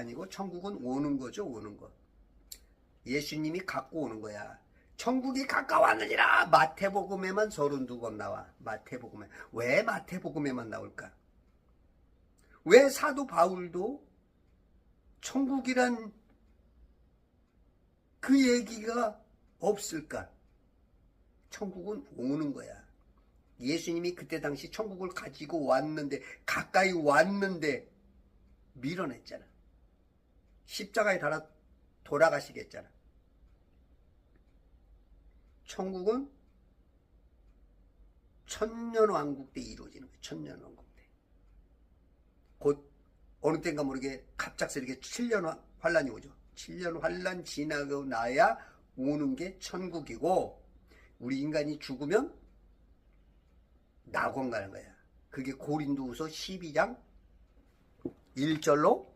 아니고 천국은 오는 거죠, 오는 거. 예수님이 갖고 오는 거야. 천국이 가까웠느니라 마태복음에만 32번 나와. 마태복음에. 왜 마태복음에만 나올까? 왜 사도 바울도 천국이란 그 얘기가 없을까? 천국은 오는 거야. 예수님이 그때 당시 천국을 가지고 왔는데, 가까이 왔는데, 밀어냈잖아. 십자가에 달아 돌아가시겠잖아. 천국은 천년왕국 때 이루어지는 거예요. 천년왕국 때. 곧 어느 때인가 모르게 갑작스럽게 7년 환란이 오죠. 7년 환란 지나고 나야 오는 게 천국이고 우리 인간이 죽으면 낙원 가는 거야. 그게 고린도후서 12장 1절로